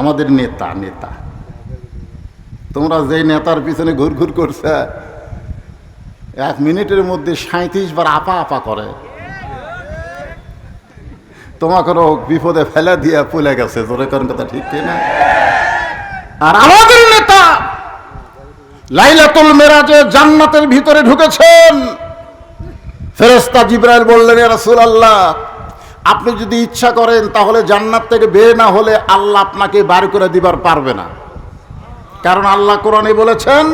আমাদের নেতা নেতা। তোমরা যেই নেতার পিছনে ঘুর ঘুর করছে, এক মিনিটের মধ্যে সাঁত্রিশ বার আপা আপা করে। তোমাকেও বিপদে ফেলে দিয়ে পুলে গেছে, জোরে করেন কথা ঠিক না আর আমাদের নেতা লাইলাতুল মেরাজে জান্নাতের ভিতরে ঢুকেছেন। ফেরেস্তা জিব্রাইল বললেন রাসূল আল্লাহ আপনি যদি ইচ্ছা করেন, তাহলে জান্নাত থেকে বের না হলে আল্লাহ আপনাকে বার করে দিবার পারবে না। কারণ আল্লাহ কোরআনে বলেছেন,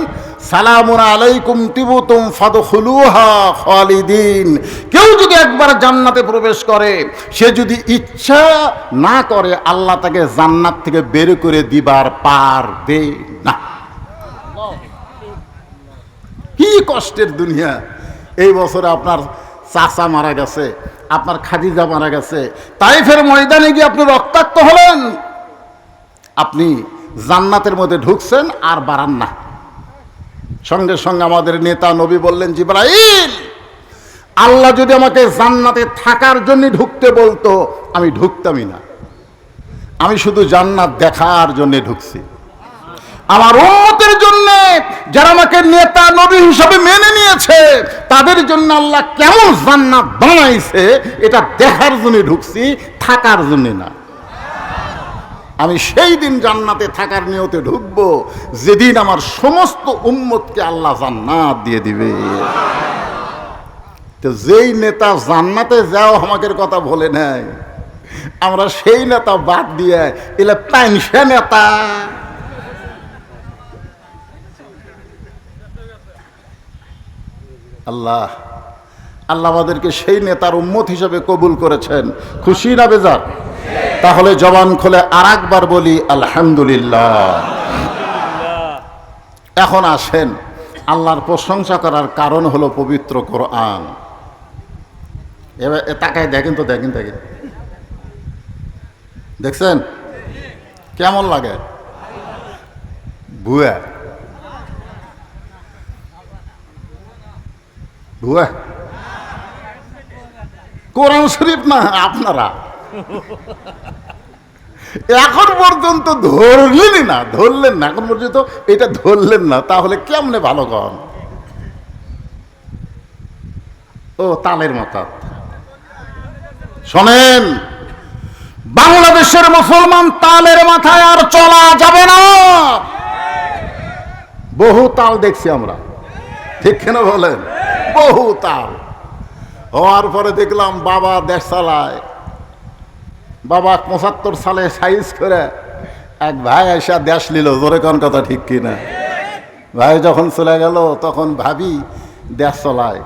সালামুন আলাইকুম তিবুতুম ফাদখুলুহা খালিদিন। কেউ যদি একবার জান্নাতে প্রবেশ করে, সে যদি ইচ্ছা না করে, আল্লাহ তাকে জান্নাত থেকে বের করে দিবার পারবে না। কি কষ্টের দুনিয়া। এই বছরে আপনার চাচা মারা গেছে, আপনার খাদিজা মারা গেছে। তাইফের ময়দানে গিয়ে আপনি রক্তাক্ত হলেন। আপনি জান্নাতের মধ্যে ঢুকছেন আর বাড়ান না। সঙ্গে সঙ্গে আমাদের নেতা নবী বললেন, জিব্রাইল, আল্লাহ যদি আমাকে জান্নাতে থাকার জন্য ঢুকতে বলতো, আমি ঢুকতামই না। আমি শুধু জান্নাত দেখার জন্য ঢুকছি। আমার উন্মতের জন্য যারা আমাকে নেতা, নবী হিসাবে মেনে নিয়েছে, তাদের জন্য আল্লাহ কেমন জান্নাত বানাইছে, এটা দেখার জন্য ঢুকছি, থাকার জন্য না। আমি সেই দিন জান্নাতে থাকার নিয়তে ঢুকবো, যেদিন আমার সমস্ত উম্মতকে আল্লাহ জান্নাত দিয়ে দিবে। তো যেই নেতা জান্নাতে যাও আমাকে কথা বলে নাই। আমরা সেই নেতা বাদ দিয়ে এলে পেনশন নেতা। আল্লাহ আল্লাহ আমাদেরকে সেই নেতার উম্মত হিসেবে কবুল করেছেন। খুশি না বেজার? তাহলে জবান খোলে আর একবার বলি, আলহামদুলিল্লাহ। এখন আসেন, আল্লাহর প্রশংসা করার কারণ হলো পবিত্র কোরআন। এবার তাকায় দেখেন তো, দেখেন দেখেন। দেখছেন? কেমন লাগে? ভুয়া কোরআন শরীফ না, আপনারা। এখন পর্যন্ত ধরলেনই না, ধরলেন না। এখন পর্যন্ত এটা ধরলেন না, তাহলে কেমনে ভালো কন? ও, তালের মতো। শোনেন, বাংলাদেশের মুসলমান তালের মাথায় আর চলা যাবে না। বহু তাল দেখছি আমরা। ঠিক কেন বলেন? বহু তাল হওয়ার পরে দেখলাম বাবা দেশ চালায় বাবা পঁচাত্তর সালে সাইজ করে এক ভাই এসা দেশ নিল, জোরে কোন কথা ঠিক কিনা? ভাই যখন চলে গেল, তখন ভাবি দেশ চলায়।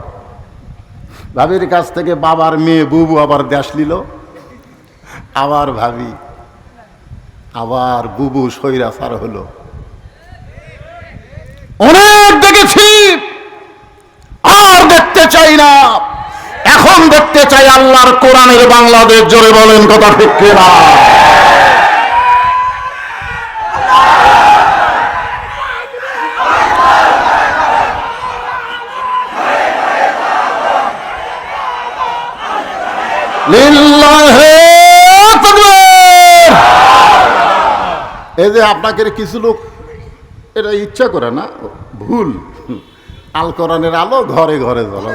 ভাবির কাছ থেকে বাবার মেয়ে বুবু আবার দেশ নিল। আবার ভাবি, আবার বুবু সৈরাচার হলো। অনেক দেখেছি আর দেখতে চাই না। এখন দেখতে চাই আল্লাহর কোরআনের বাংলাদেশ, জোরে বলেন কথা ঠিক না এই যে আপনাকে কিছু লোক, এটা ইচ্ছা করে না, ভুল। আল আলো ঘরে ঘরে জ্বলো।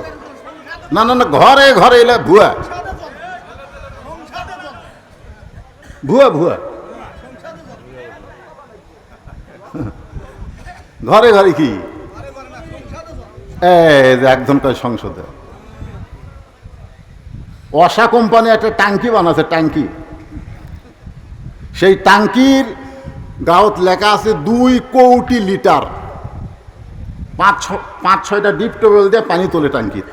না না না, ঘরে ঘরে এলে ভুয়া। ভুয়া ভুয়া। ঘরে ঘরে কি? একদম কয় সংসদে। অসা কোম্পানি একটা ট্যাঙ্কি বানাচ্ছে ট্যাঙ্কি। সেই ট্যাঙ্কির গাঁত লেখা আছে দুই কোটি লিটার। পাঁচ পাঁচ ছয়টা ডিপ টেবিল দিয়ে পানি তোলে ট্যাঙ্কির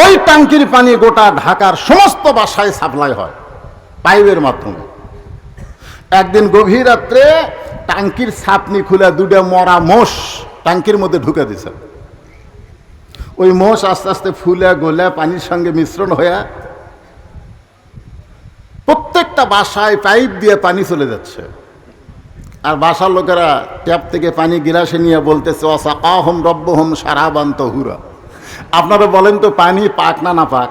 ওই ট্যাঙ্কির পানি গোটা ঢাকার সমস্ত বাসায় সাপ্লাই হয় পাইপের মাধ্যমে। একদিন গভীর রাত্রে ট্যাঙ্কির ছাপনি খুলে দুটো মরা মোষ ট্যাঙ্কির মধ্যে ঢুকে দিছে। ওই মোষ আস্তে আস্তে ফুলে, গলে, পানির সঙ্গে মিশ্রণ হয়ে প্রত্যেকটা বাসায় পাইপ দিয়ে পানি চলে যাচ্ছে। আর বাসার লোকেরা ট্যাপ থেকে পানি গিলাসে নিয়ে বলতেছে অসাকাহম রব্বহম সারাবান্ত হুরা আপনারা বলেন তো, পানি পাক না না পাক?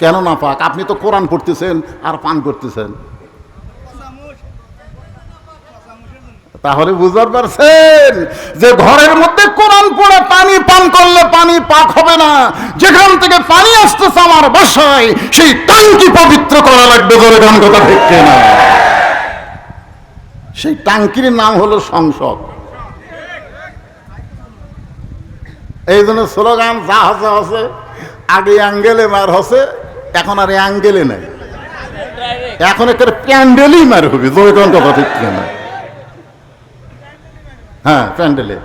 কেন না পাক? আপনি তো কোরআন পড়তেছেন আর পান করতেছেন। তাহলে বুঝতে পারছেন যে ঘরের মধ্যে কোরআন পড়ে পানি পান করলে পানি পাক হবে না। যেখান থেকে পানি আসতেছে আমার বাসায়, সেই টাঙ্কি পবিত্র করা লাগবে ধরে গান কথা ঠিক না সেই টাঙ্কির নাম হলো সংসদ। এই জন্য স্লোগান যা হচ্ছে হচ্ছে আগে অ্যাঙ্গেলে মার হচ্ছে এখন আর অ্যাঙ্গেলে নাই। এখন একটা প্যান্ডেলই মার হবে জোরে কথা ঠিক হ্যাঁ প্যান্ডেলে।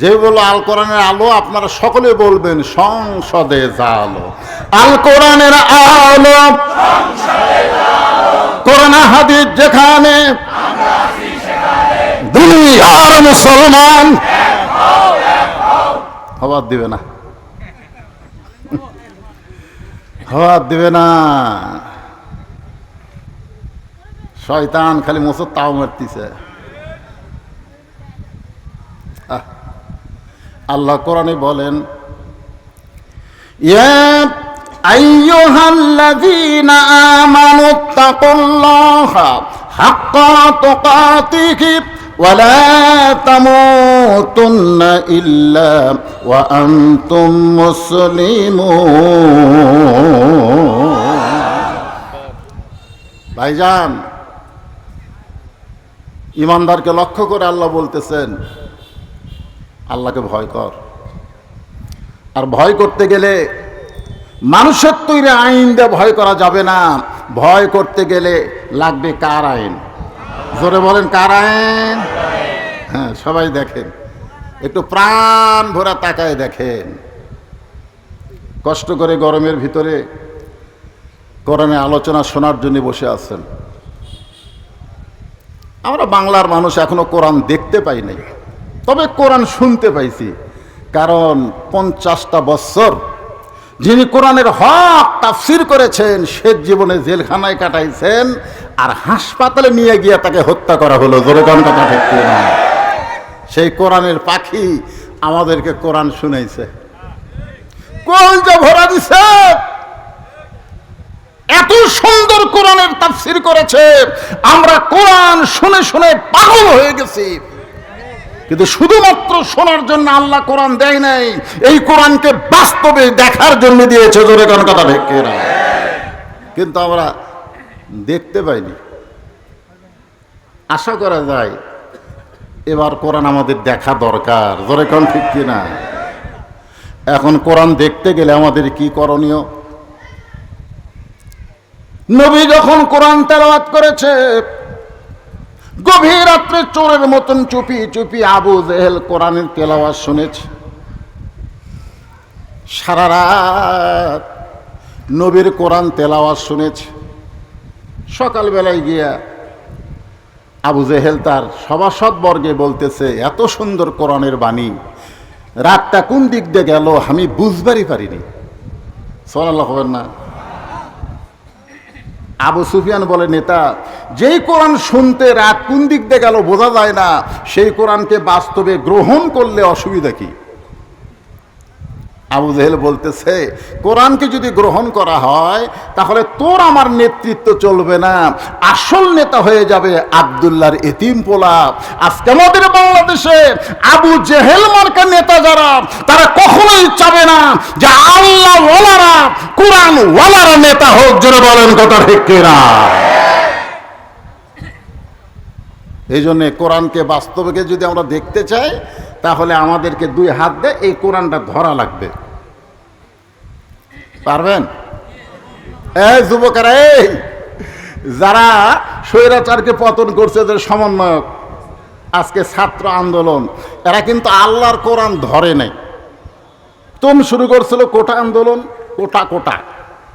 যে বলল আল কোরআনের আলো আপনারা সকলে বলবেন, সংসদে যা আলো আল কোরআনের আলো কোরআন হাদিস যেখানে দুনিয়ার মুসলমান। হওয়ার দিবে না। হওয়ার দিবে না। শয়তান খালি মোসর তাও মারতিছে। আল্লাহ কোরআনে বলেন, ইয়া আইয়ুহাল্লাযীনা আমানু তাকুল্লাহা হাক্কা তুকাতিহি। তামুতুন্না ইল্লা ওয়া আনতুম মুসলিমুন। ভাইজান, ইমানদারকে লক্ষ্য করে আল্লাহ বলতেছেন, আল্লাহকে ভয় কর। আর ভয় করতে গেলে মানুষের তৈরি আইন দিয়ে ভয় করা যাবে না। ভয় করতে গেলে লাগবে কার আইন? জোরে বলেন কার আইন হ্যাঁ সবাই দেখেন। একটু প্রাণ ভরা তাকায় দেখেন। কষ্ট করে গরমের ভিতরে কোরআনে আলোচনা শোনার জন্য বসে আছেন। আমরা বাংলার মানুষ এখনও কোরআন দেখতে পাই নাই। তবে কোরআন শুনতে পাইছি। কারণ পঞ্চাশটা বছর যিনি কোরআনের হক তাফসির করেছেন, সে জীবনে জেলখানায় কাটাইছেন আর হাসপাতালে নিয়ে গিয়ে তাকে হত্যা করা হলো? সেই কোরআনের পাখি আমাদেরকে কোরআন শুনাইছে। কোন যে ভরা দিছে? এত সুন্দর কোরআনের তাফসির করেছে। আমরা কোরআন শুনে শুনে পাগল হয়ে গেছি। কিন্তু শুধুমাত্র শোনার জন্য আল্লাহ কোরআন দেয় নাই, এই কোরআনকে বাস্তবে দেখার জন্য দিয়েছে, জোরে কোন কথা ভেকে কিন্তু আমরা দেখতে পাইনি। আশা করা যায়, এবার কোরআন আমাদের দেখা দরকার, জোরে কোন ঠিক কিনা? এখন কোরআন দেখতে গেলে আমাদের কি করণীয়? নবী যখন কোরআন তেলাওয়াত করেছে গভীর রাত্রে চোরের মতন চুপি চুপি আবু জেহেল কোরআনের তেলাওয়াত শুনেছে। সারা রাত নবীর কোরআন তেলাওয়াত শুনেছে। সকালবেলায় গিয়া আবু জেহেল তার সভাসদ বর্গে বলতেছে, এত সুন্দর কোরআনের বাণী, রাতটা কোন দিক দিয়ে গেল আমি বুঝবারই পারিনি। সোনাল্লাহ না। আবু সুফিয়ান বলে, নেতা, যেই কোরআন শুনতে রাত কোন দিক দিয়ে গেল বোঝা যায় না। সেই কোরআনকে বাস্তবে গ্রহণ করলে অসুবিধা কি? আবু জেহেল বলতেছে, কোরআনকে যদি গ্রহণ করা হয়, তাহলে তোর আমার নেতৃত্ব চলবে না। আসল নেতা হয়ে যাবে আবদুল্লাহর এতিম পোলা। আজকে আমাদের বাংলাদেশে আবু জেহেল মার্কা নেতা যারা, তারা কখনোই চাবে না যে আল্লাহ ওয়ালারা কোরআন ওয়ালারা নেতা হোক, জোরে বলেন কথা ঠিক এই জন্যে কোরআনকে বাস্তবকে যদি আমরা দেখতে চাই, তাহলে আমাদেরকে দুই হাত দিয়ে এই কোরআনটা ধরা লাগবে। পারবেন? এই যুবকেরা, এই যারা স্বৈরাচারকে পতন করছে যে সমন্বয়ক, আজকে ছাত্র আন্দোলন, এরা কিন্তু আল্লাহর কোরআন ধরে নাই। তুম শুরু করছিল কোটা আন্দোলন, কোটা কোটা।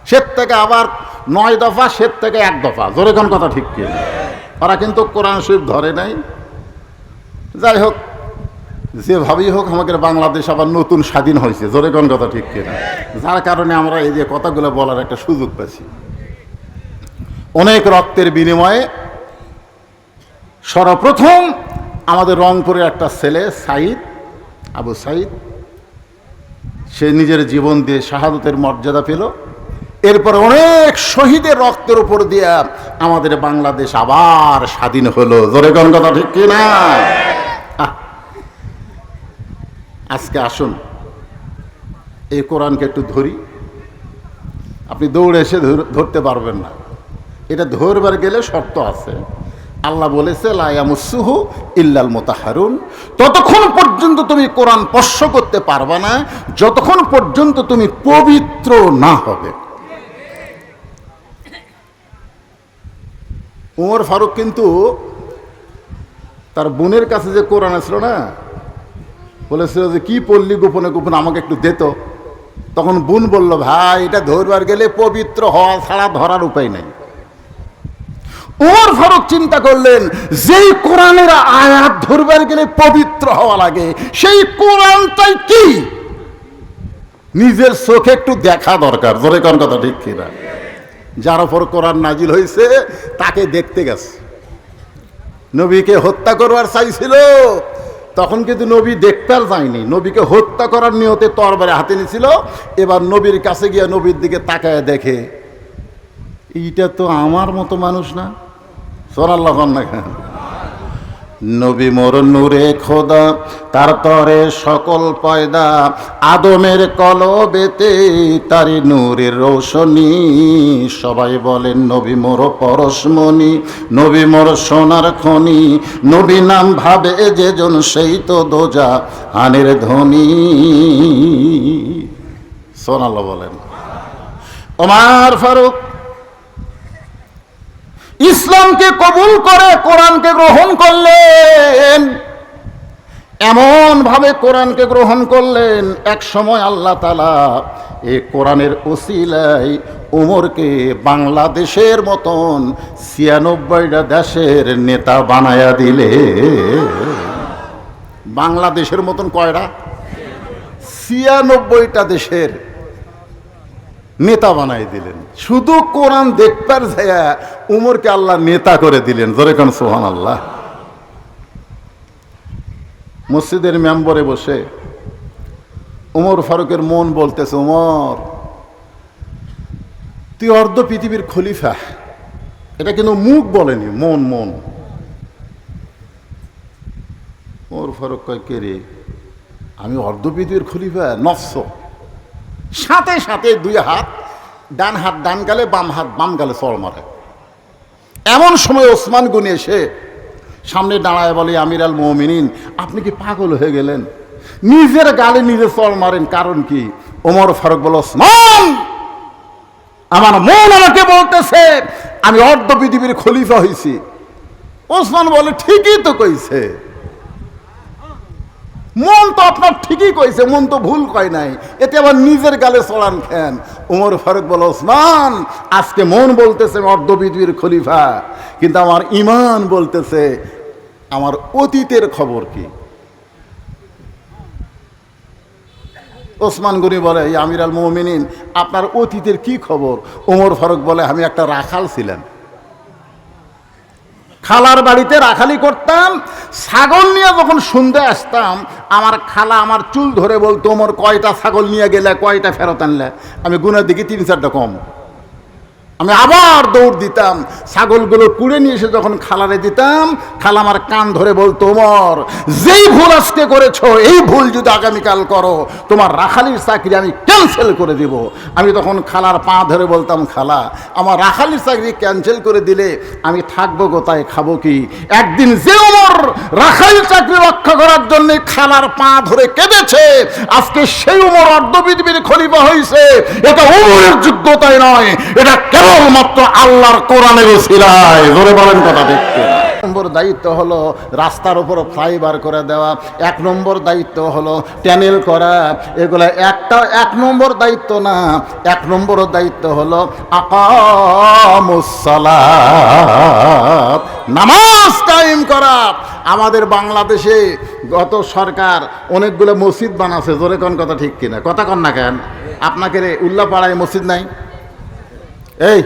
সের থেকে আবার নয় দফা সের থেকে এক দফা। জোরে কথা ঠিক কি? ওরা কিন্তু কোরআন শরীফ ধরে নাই। যাই হোক, যেভাবেই হোক আমাদের বাংলাদেশ আবার নতুন স্বাধীন হয়েছে। জোরে কোন কথা ঠিক কিনা? যার কারণে আমরা এই যে কথাগুলো বলার একটা সুযোগ পাচ্ছি। অনেক রক্তের বিনিময়ে সর্বপ্রথম আমাদের রংপুরের একটা ছেলে, সাইদ, আবু সাইদ, সে নিজের জীবন দিয়ে শাহাদতের মর্যাদা পেল। এরপর অনেক শহীদের রক্তের উপর দিয়া আমাদের বাংলাদেশ আবার স্বাধীন হলো। জোরে কথা ঠিক কিনা আজকে আসুন, এই কোরআনকে একটু ধরি। আপনি দৌড়ে এসে ধরতে পারবেন না। এটা ধরবার গেলে শর্ত আছে। আল্লাহ বলেছে লায়ামুসুহু ইল্লাল মোতাহারুন। ততক্ষণ পর্যন্ত তুমি কোরআন স্পর্শ করতে পারবা না, যতক্ষণ পর্যন্ত তুমি পবিত্র না হবে। উমর ফারুক কিন্তু তার বোনের কাছে যে কোরআন আসলো না, বলেছিল যে কি পড়লি গোপনে গোপনে, আমাকে একটু দিত তখন বোন বলল, ভাই, এটা ধরবার গেলে পবিত্র হওয়া ছাড়া ধরার উপায় নাই। ওমর ফারুক চিন্তা করলেন, যেই কোরআনের আয়াত ধরবার গেলে পবিত্র হওয়া লাগে, সেই কোরআনটাই কি? নিজের চোখে একটু দেখা দরকার, জোরে কোন কথা ঠিক কিনা? যার ওপর কোরআন নাজিল হয়েছে তাকে দেখতে গেছে। নবীকে হত্যা করবার চাইছিল তখন কিন্তু নবী দেখতে আর যায়নি। নবীকে হত্যা করার নিয়তে তরবারে হাতে নিয়েছিল এবার নবীর কাছে গিয়ে নবীর দিকে তাকায় দেখে, এইটা তো আমার মতো মানুষ না? সোনাল্লাহ না নবী মোর নূরে খোদা, তার তরে সকল পয়দা, আদমের কলবেতে তারি নূরের রোশনী। সবাই বলেন, নবী মোর পরশমণি, নবী মোর সোনার খনি। নবী নাম ভাবে যেজন, সেই তো দোজা আনের ধ্বনি সোনাল্লাহ বলেন, ওমার ফারুক ইসলামকে কবুল করে, কোরআনকে গ্রহণ করলেন। এমন ভাবে কোরআনকে গ্রহণ করলেন, এক সময় আল্লাহ তালা এ কোরআনের ওসিলায় উমরকে বাংলাদেশের মতন ছিয়ানব্বইটা দেশের নেতা বানায়া দিলে। বাংলাদেশের মতন কয়টা? ছিয়ানব্বইটা দেশের। নেতা বানাই দিলেন। শুধু কোরআন দেখবার যায়া উমরকে আল্লাহ নেতা করে দিলেন। জোরে কোন সোহান আল্লাহ মসজিদের মেম্বরে বসে উমর ফারুকের মন বলতেছে, উমর, তুই অর্ধ পৃথিবীর খলিফা। এটা কিন্তু মুখ বলেনি, মন মন। উমর ফারুক কয়, কে রে? আমি অর্ধ পৃথিবীর খলিফা, নফস। সাথে সাথে দুই হাত, ডান হাত ডান গালে, বাম হাত বাম গালে চড় মারে। এমন সময় ওসমান গুনি এসে সামনে দাঁড়ায় বলে, আমির আল মোমিনিন, আপনি কি পাগল হয়ে গেলেন? নিজের গালে নিজে চড় মারেন, কারণ কি? ওমর ফারুক বল, ওসমান, আমার মন আমাকে বলতেছে, আমি অর্ধ পৃথিবীর খলিফা হয়েছি ওসমান বলে, ঠিকই তো কইছে। মন তো আপনার ঠিকই কইছে, মন তো ভুল কয় নাই। এতে আবার নিজের গালে চড়ান খেন উমর ফারুক বল, ওসমান, আজকে মন বলতেছে আমি খলিফা, কিন্তু আমার ইমান বলতেছে, আমার অতীতের খবর কি? ওসমান গনি বলে, "এই আমির আল আপনার অতীতের কি খবর? ওমর ফারুক বলে, আমি একটা রাখাল ছিলাম। খালার বাড়িতে রাখালি করতাম, ছাগল নিয়ে যখন সন্ধ্যে আসতাম, আমার খালা আমার চুল ধরে বলতো আমার কয়টা ছাগল নিয়ে গেলে, কয়টা ফেরত আনলে? আমি গুনের দিকে তিন চারটা কম। আমি আবার দৌড় দিতাম। ছাগলগুলো কুড়ে নিয়ে এসে যখন খালারে দিতাম খালা আমার কান ধরে বলতো, ওমর, যেই ভুল আজকে করেছ, এই ভুল যদি আগামীকাল করো, তোমার রাখালির চাকরি আমি ক্যান্সেল করে দিব। আমি তখন খালার পা ধরে বলতাম, খালা, আমার রাখালির চাকরি ক্যান্সেল করে দিলে আমি থাকব কোথায়, খাব কি? একদিন যে ওমর রাখালির চাকরি রক্ষা করার জন্য খালার পা ধরে কেঁদেছে, আজকে সেই উমর অর্ধপৃথিবীর খলিফা হয়েছে এটা উমরের যোগ্যতায় নয়, এটা কেবলমাত্র আল্লাহর কোরআনের ওসিলায়। জোরে বলেন কথা দেখতে নম্বর দায়িত্ব হলো রাস্তার উপর ফ্লাইওভার করে দেওয়া, এক নম্বর দায়িত্ব হলো ট্যানেল করা, এগুলো একটা এক নম্বর দায়িত্ব না, এক নম্বর দায়িত্ব হলো আকামুসসালাত নামাজ কায়েম করা। আমাদের বাংলাদেশে গত সরকার অনেকগুলো মসজিদ বানাচ্ছে জোরে কোন কথা ঠিক কিনা? কথা কন না কেন? আপনাকে উল্লাপাড়ায় মসজিদ নাই? এই,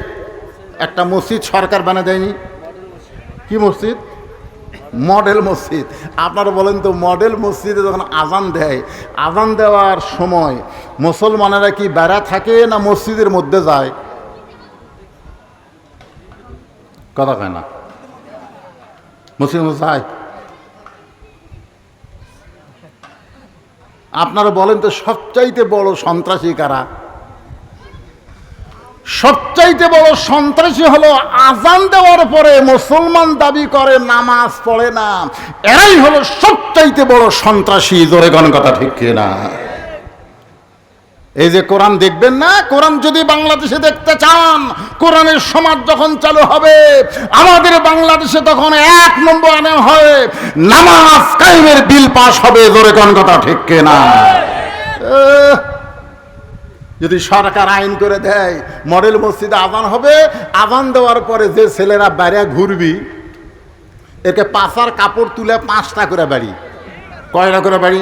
একটা মসজিদ সরকার বানা দেয়নি। কি মসজিদ? মডেল মসজিদ। আপনারা বলেন তো, মডেল মসজিদে যখন আজান দেয়, আজান দেওয়ার সময় মুসলমানেরা কি বেড়া থাকে না মসজিদের মধ্যে যায়? কথা কয় না। মসজিদ যায়। আপনারা বলেন তো, সবচাইতে বড় সন্ত্রাসী কারা? সবচাইতে বড় সন্ত্রাসী হলো আজান দেওয়ার পরে মুসলমান দাবি করে, নামাজ পড়ে না। এরাই হলো সবচাইতে বড় সন্ত্রাসী। জোরে গণ কথা ঠিক না এই যে কোরআন দেখবেন না? কোরআন যদি বাংলাদেশে দেখতে চান, কোরআনের সমাজ যখন চালু হবে, আমাদের বাংলাদেশে তখন এক নম্বর আনে হয়, নামাজ কায়েমের বিল পাস হবে। জোরে কোন কথা ঠিক না যদি সরকার আইন করে দেয়, মডেল মসজিদে আজান হবে, আজান দেওয়ার পরে যে ছেলেরা বাইরে ঘুরবি, একে পাশার কাপড় তুলে পাঁচটা করে বাড়ি। কয়টা করে বাড়ি?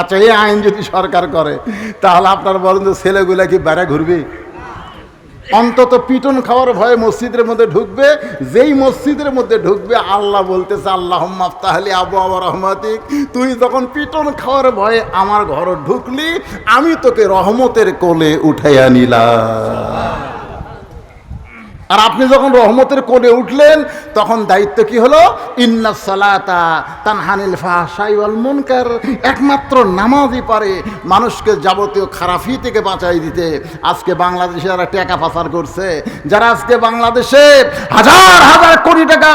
আচ্ছা এই আইন যদি সরকার করে, তাহলে আপনার বলেন যে ছেলেগুলা কি বাইরে ঘুরবে? অন্তত পিটন খাওয়ার ভয়ে মসজিদের মধ্যে ঢুকবে, যেই মসজিদের মধ্যে ঢুকবে, আল্লাহ বলতেছে আল্লাহ তাহলে আবু আবার রহমাতিক। তুই যখন পিটন খাওয়ার ভয়ে আমার ঘর ঢুকলি, আমি তোকে রহমতের কোলে উঠাইয়া নিলাম। আর আপনি যখন রহমতের কোলে উঠলেন, তখন দায়িত্ব কি হলো? ইন্না সালাতা তানহানিল ফাহশাই ওয়াল মুনকার। একমাত্র নামাজই পারে মানুষকে যাবতীয় খারাপি থেকে বাঁচাই দিতে। আজকে বাংলাদেশে যারা টাকা পাচার করছে, যারা আজকে বাংলাদেশে হাজার হাজার কোটি টাকা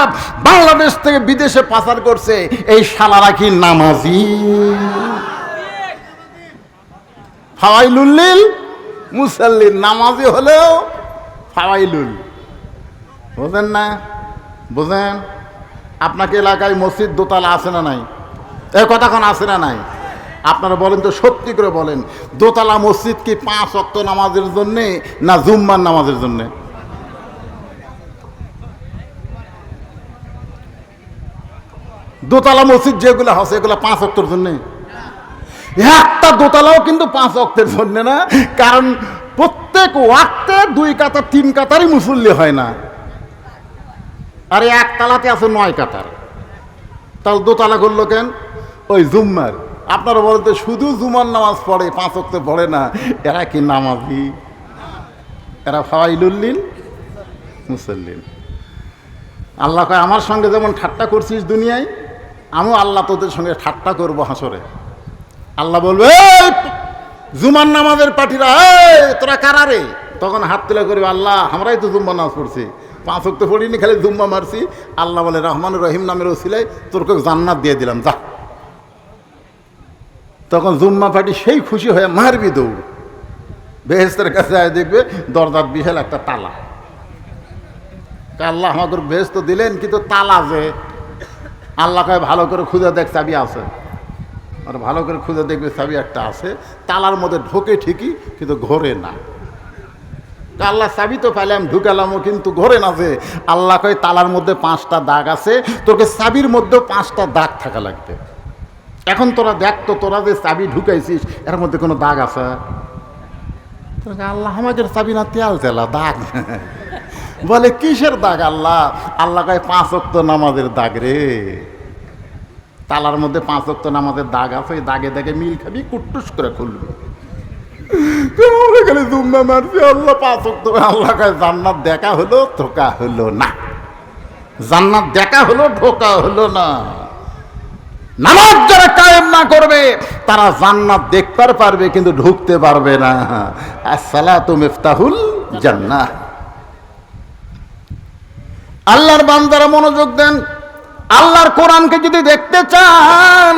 বাংলাদেশ থেকে বিদেশে পাচার করছে, এই শালারা কি নামাজি? ফাওয়াইলুল্লিল মুসাল্লির নামাজি হলেও ফাওয়াইলুল। বোঝেন না? বোঝেন? আপনাকে এলাকায় মসজিদ দোতলা আছে না নাই? এ কথাক্ষণ আছে না নাই? আপনারা বলেন তো সত্যি করে বলেন, দোতলা মসজিদ কি পাঁচ অক্ত নামাজের জন্যে না জুম্মার নামাজের জন্যে? দোতলা মসজিদ যেগুলো আছে, এগুলো পাঁচ অক্তর জন্যে? একটা দোতলাও কিন্তু পাঁচ অক্তের জন্যে না, কারণ প্রত্যেক ওয়াক্তে দুই কাতার, তিন কাতারই মুসল্লি হয় না। আর এই একতলাতে আছে নয় কাতার। তাহলে দোতলা করল কেন? ওই জুম্মার। আপনারা বলতে শুধু জুমার নামাজ পড়ে পাঁচ অক্ত পড়ে না এরা কি নামাজি? এরা ফাওয়াইলুল্লিন মুসল্লিন আল্লাহ কয় আমার সঙ্গে যেমন ঠাট্টা করছিস দুনিয়ায় আমিও আল্লাহ তোদের সঙ্গে ঠাট্টা করব হাসরে। আল্লাহ বলবে "এই, জুমার নামাজের পাঠিরা তোরা কারারে তখন হাত তুলে করবে আল্লাহ আমরাই তো জুম্মা নামাজ পড়ছি। পাঁচ অক্ত পড়িনি খালি জুম্মা মারছি। আল্লাহ বলে রহমান রহিম নামের ওসিলাই তোরকে জান্নাত দিয়ে দিলাম, যা। তখন জুম্মা পাটি সেই খুশি হয়ে মারবি দৌড়। বেহেস্তের কাছে আয় দেখবে, দরজার বিশাল একটা তালা। আল্লাহ আমাকে বেহেস্ত দিলেন, কিন্তু তালা যে। আল্লাহ কয়, ভালো করে খুঁজে দেখ, চাবি আছে। আর ভালো করে খুঁজে দেখবে, চাবি একটা আছে। তালার মধ্যে ঢোকে ঠিকই, কিন্তু ঘোরে না। আল্লাহ চাবি তো পাইলাম ঢুকালামও কিন্তু ঘরে না যে আল্লাহ কয়, তালার মধ্যে পাঁচটা দাগ আছে তোকে চাবির মধ্যেও পাঁচটা দাগ থাকা লাগবে। এখন তোরা দেখ তো, তোরা যে চাবি ঢুকাইছিস, এর মধ্যে কোনো দাগ আছে? আল্লাহ আমাদের চাবি না, তেল তেলা দাগ। বলে, কিসের দাগ আল্লাহ? আল্লাহ কয়, পাঁচ অক্ত নামাজের দাগ রে। তালার মধ্যে পাঁচ অক্ত নামাজের দাগ আছে, ওই দাগে দাগে মিল খাবি, কুট্টুস করে খুলবি। জুম্মা আল্লাহ আল্লাহ জান্নাত দেখা হলো হলো না জান্নাত দেখা হলো হলো না নামাজ যারা কায়েম না করবে তারা জান্নাত দেখতে পারবে কিন্তু ঢুকতে পারবে না আসসালাতু মিফতাহুল জান্নাহ আল্লাহর বান্দারা মনোযোগ দেন। আল্লাহর কোরআনকে যদি দেখতে চান,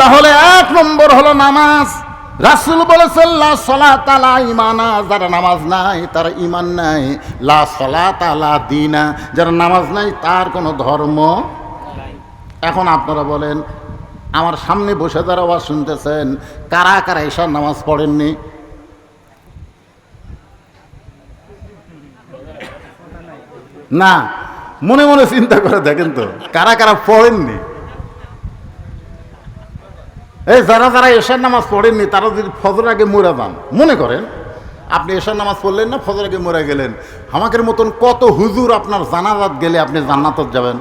তাহলে এক নম্বর হলো নামাজ। রাসুল লা সলাত আলা ইমানা যারা নামাজ নাই, তারা ইমান নাই। লা সলাত আলা দিনা। যারা নামাজ নাই, তার কোনো ধর্ম এখন আপনারা বলেন, আমার সামনে বসে যারা আওয়াজ শুনতেছেন, কারা কারা এসব নামাজ পড়েননি? না, মনে মনে চিন্তা করে দেখেন তো, কারা কারা পড়েননি? এই যারা যারা এশার নামাজ পড়েননি, তারা যদি ফজর আগে মরে যান, মনে করেন? আপনি এশার নামাজ পড়লেন না ফজর আগে মরে গেলেন। আমাদের মতন কত হুজুর আপনার জানাজাত গেলে আপনি জান্নাতত যাবেন?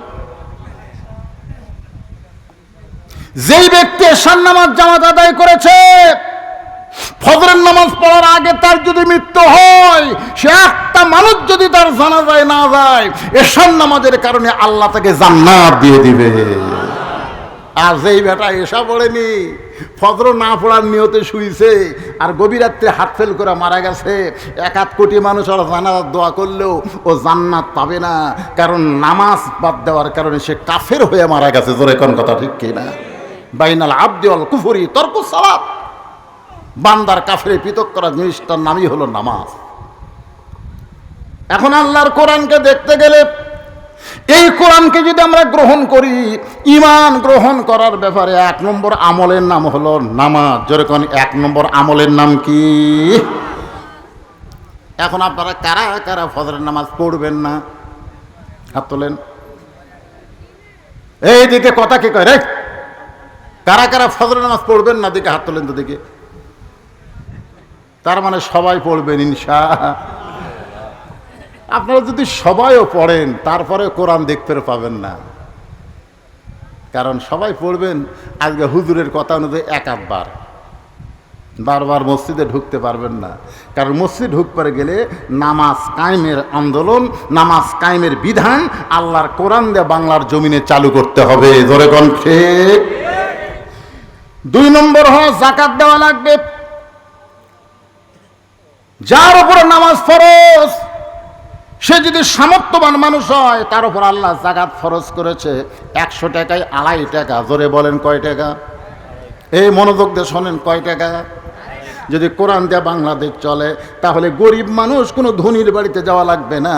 যেই ব্যক্তি এশার নামাজ জামাত আদায় করেছে, ফজরের নামাজ পড়ার আগে তার যদি মৃত্যু হয়, সে একটা মানুষ যদি তার জানা যায় না যায় এসব নামাজের কারণে আল্লাহ তাকে জান্নাত দিয়ে দিবে। আর যেই বেটা এসা পড়েনি ফজর না পড়ার নিয়তে শুইছে, আর গভীর রাত্রে হাত ফেল করে মারা গেছে, এক আধ কোটি মানুষ আর জানার দোয়া করলেও ও জান্নাত পাবে না, কারণ নামাজ বাদ দেওয়ার কারণে সে কাফের হয়ে মারা গেছে, জোরে কোন কথা ঠিক কিনা বাইনাল আব্দিওয়াল কুফুরি তর্ক সালাত। বান্দার কাফের পৃথক করা জিনিসটার নামই হলো নামাজ। এখন আল্লাহর কোরআনকে দেখতে গেলে এই কোরআনকে যদি আমরা গ্রহণ করি ইমান গ্রহণ করার ব্যাপারে এক নম্বর আমলের নাম হলো নামাজ। যেরকম এক নম্বর আমলের নাম কি? এখন আপনারা কারা কারা ফজরের নামাজ পড়বেন না? হাত তোলেন। এই দিকে কথা কি কয় কারা কারা ফজরের নামাজ পড়বেন না? দিকে হাত তোলেন তো দিকে। তার মানে সবাই পড়বেন ইনশা। আপনারা যদি সবাইও পড়েন, তারপরে কোরআন দেখতে পাবেন না। কারণ সবাই পড়বেন, আজকে হুজুরের কথা অনুযায়ী এক আধবার। বারবার মসজিদে ঢুকতে পারবেন না। কারণ মসজিদ ঢুকতে গেলে নামাজ কায়েমের আন্দোলন, নামাজ কায়েমের বিধান আল্লাহর কোরআন দিয়ে বাংলার জমিনে চালু করতে হবে। ধরে কণ্ঠে দুই নম্বর হয় জাকাত দেওয়া লাগবে। যার উপরে নামাজ ফরজ। সে যদি সামর্থ্যবান মানুষ হয়, তার উপর আল্লাহ জাকাত ফরজ করেছে। একশো টাকায় আড়াই টাকা, জোরে বলেন কয় টাকা? এই মনোযোগ দিয়ে শোনেন কয় টাকা? যদি কোরআন দেয়া বাংলাদেশ চলে, তাহলে গরিব মানুষ কোনো ধনীর বাড়িতে যাওয়া লাগবে না,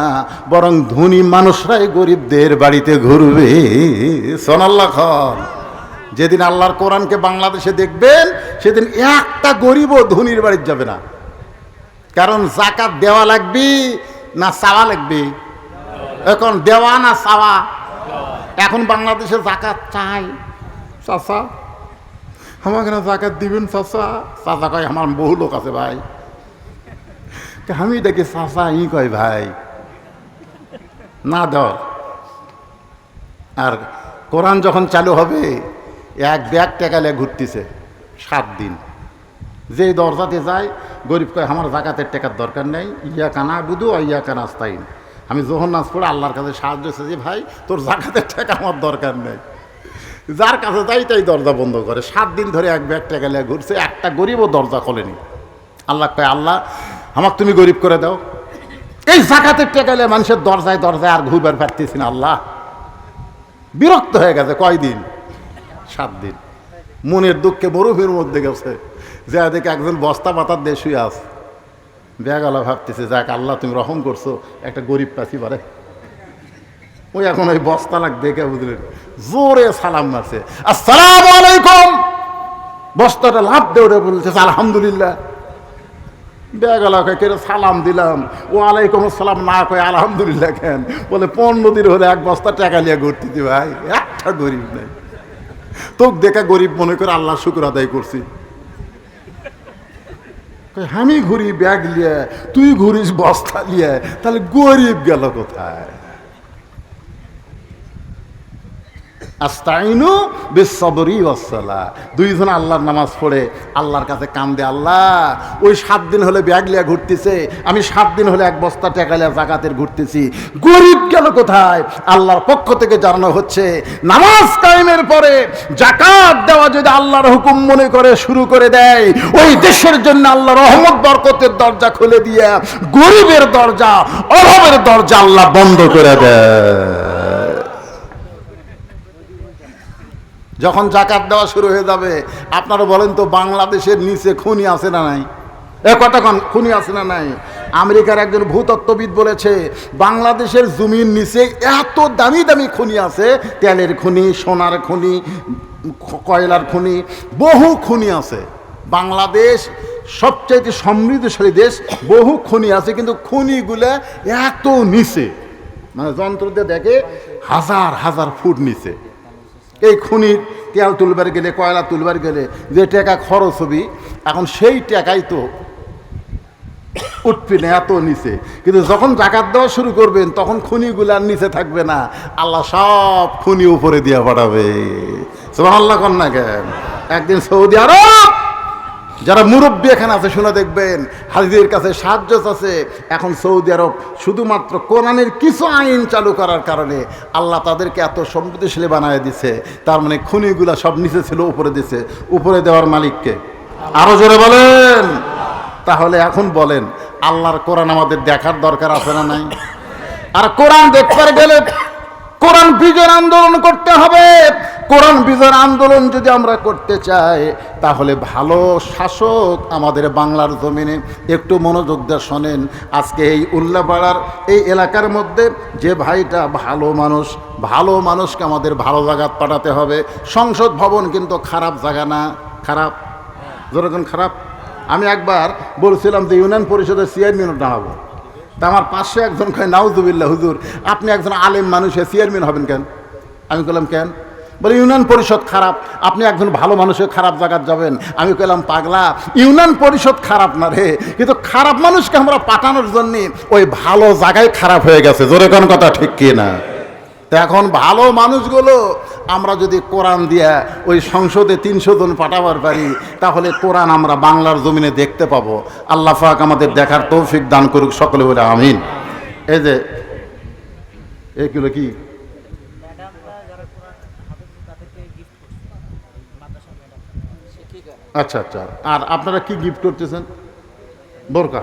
বরং ধনী মানুষরাই গরিবদের বাড়িতে ঘুরবে। সোনাল্লাহ খান, যেদিন আল্লাহর কোরআনকে বাংলাদেশে দেখবেন, সেদিন একটা গরিবও ধনীর বাড়িতে যাবে না। কারণ জাকাত দেওয়া লাগবে না চাওয়া লাগবে। এখন দেওয়া না চাওয়া। এখন বাংলাদেশে জাকাত চাই। চাচা, আমাকে না জাকাত দিবেন চাচা? চাচা কয়, আমার বহু লোক আছে ভাই। আমি দেখি চাচা ই কয় ভাই। না দেওয়ার আর কোরআন যখন চালু হবে, এক ব্যাগ টেকালে ঘুরতেছে সাত দিন। যে দরজাতে যায়, গরিব কয়, আমার জাকাতের টাকার দরকার নেই, ইয়া কানা বুধু আর ইয়া কানা আস্তাইন। আমি যখন নাচ পড়ে আল্লাহর কাছে সাহায্য এসেছি ভাই, তোর জাকাতের টাকা আমার দরকার নেই। যার কাছে যাই তাই দরজা বন্ধ করে। সাত দিন ধরে এক ব্যাগ টাকা লিয়ে ঘুরছে, একটা গরিবও দরজা খোলেনি। আল্লাহ কয়, আল্লাহ আমার তুমি গরিব করে দাও। এই জাকাতের টাকা লিয়ে মানুষের দরজায় দরজায় আর ঘুরবার পারতেছি না, আল্লাহ। বিরক্ত হয়ে গেছে কয়দিন? সাত দিন। মনের দুঃখে মরুভূমির মধ্যে গেছে। যে দেখে একজন বস্তা পাতার দিয়ে শুয়ে আস বেগালা ভাবতেছে, যাক, আল্লাহ তুমি রহম করছ, একটা গরিব পাখি পারে ওই এখন ওই বস্তা লাগ দেখে বুঝলেন, জোরে সালাম মারছে, আসসালাম আলাইকুম। বস্তাটা লাভ দিয়ে ওটা বলছে আলহামদুলিল্লাহ। বেগালাকে কেন সালাম দিলাম। ও আলাইকুম আসসালাম। না কয়ে, আলহামদুলিল্লাহ কেন? বলে, পনেরো দিন হলে এক বস্তা টাকা নিয়ে ঘুরতেছি ভাই, একটা গরিব নেই। তোকে দেখা গরিব মনে করে আল্লাহ শুক্র আদায় করছি। আমি ঘুরি ব্যাগ লিয়ে তুই ঘুরিস বস্তা লিয়ে তাহলে গরিব গেল কোথায়? আস্তাইনু বিসবরি ওয়াসসালা। দুইজন আল্লাহর নামাজ পড়ে, আল্লাহর কাছে কান্দে, আল্লাহ, ওই সাত দিন হলে ব্যাগ লিয়া ঘুরতেছে, আমি সাত দিন হলে এক বস্তা টাকা লিয়া জাকাতের ঘুরতেছি। গরিব গেল কোথায়? আল্লাহর পক্ষ থেকে জানানো হচ্ছে, নামাজ কায়েমের পরে জাকাত দেওয়া যদি আল্লাহর হুকুম মনে করে শুরু করে দেয়, ওই দেশের জন্য আল্লাহ রহমত, বরকতের দরজা খুলে দিয়ে গরিবের দরজা, অভাবের দরজা আল্লাহ বন্ধ করে দেয়। যখন জাকাত দেওয়া শুরু হয়ে যাবে, আপনারা বলেন তো বাংলাদেশের নিচে খুনি আছে না নাই? এ কতক্ষণ খুনি আছে না নাই? আমেরিকার একজন ভূতত্ত্ববিদ বলেছে, বাংলাদেশের জমির নিচে এত দামি দামি খনি আছে, তেলের খনি, সোনার খনি কয়লার খনি, বহু খনি আছে। বাংলাদেশ সবচাইতে সমৃদ্ধশালী দেশ, বহু খনি আছে, কিন্তু খনিগুলো এত নিচে। মানে যন্ত্র দিয়ে দেখে হাজার হাজার ফুট নিচে। এই খুনির তেল তুলবার গেলে, কয়লা তুলবার গেলে, যে টাকা খরচ হবি, এখন সেই টাকাই তো উঠবি না, এত নিচে। কিন্তু যখন জাকাত দেওয়া শুরু করবেন, তখন খুনিগুলার নিচে থাকবে না। আল্লাহ সব খুনি উপরে দিয়ে পাঠাবে। আল্লাহ কন্যা কেন? একদিন সৌদি আরব যারা মুরব্বী এখানে আছে, শুনে দেখবেন, হাজিদের কাছে সাহায্য আছে এখন সৌদি আরব শুধুমাত্র কোরআনের কিছু আইন চালু করার কারণে আল্লাহ তাদেরকে এত সম্পত্তিশালী বানায় দিছে। তার মানে খুনিগুলা সব নিচে ছিল, উপরে দিছে। উপরে দেওয়ার মালিককে। আরও জোরে বলেন। তাহলে এখন বলেন, আল্লাহর কোরআন আমাদের দেখার দরকার আছে না নাই? আর কোরআন দেখতে গেলে কোরআন বিজয় আন্দোলন করতে হবে। কোরআন বিজয় আন্দোলন যদি আমরা করতে চাই, তাহলে ভালো শাসক আমাদের বাংলার জমিনে। একটু মনোযোগ দিয়ে শোনেন, আজকে এই উল্লাপাড়ার এই এলাকার মধ্যে যে ভাইটা ভালো মানুষ, ভালো মানুষকে আমাদের ভালো জায়গায় পাঠাতে হবে। সংসদ ভবন কিন্তু খারাপ জায়গা না। খারাপ? যেরকম খারাপ? আমি একবার বলছিলাম যে ইউনিয়ন পরিষদের চেয়ারম্যানও দাঁড়াবো তা আমার পাশে একজন কয় নাউজুবিল্লা হুজুর, আপনি একজন আলেম মানুষের চেয়ারম্যান হবেন কেন? আমি বললাম, কেন? বলে, ইউনিয়ন পরিষদ খারাপ, আপনি একজন ভালো মানুষের খারাপ জায়গায় যাবেন। আমি কইলাম, পাগলা, ইউনিয়ন পরিষদ খারাপ না রে। কিন্তু খারাপ মানুষকে আমরা পাঠানোর জন্য ওই ভালো জায়গায় খারাপ হয়ে গেছে। জোরে কোন কথা ঠিক কি না? এখন ভালো মানুষগুলো, আমরা যদি কোরআন দিয়া ওই সংসদে তিনশো জন পাঠাবার পারি, তাহলে কোরআন আমরা বাংলার জমিনে দেখতে পাবো। আল্লাহ পাক আমাদের দেখার তৌফিক দান করুক সকলে বলে, আমিন। এই যে এগুলো কি ম্যাডামরা যারা কোরআন হাফেজ তাদেরকে গিফট করছে মাদ্রাসা ম্যাডাম শিক্ষিকা আচ্ছা আচ্ছা। আর আপনারা কি গিফট করতেছেন? বোরকা।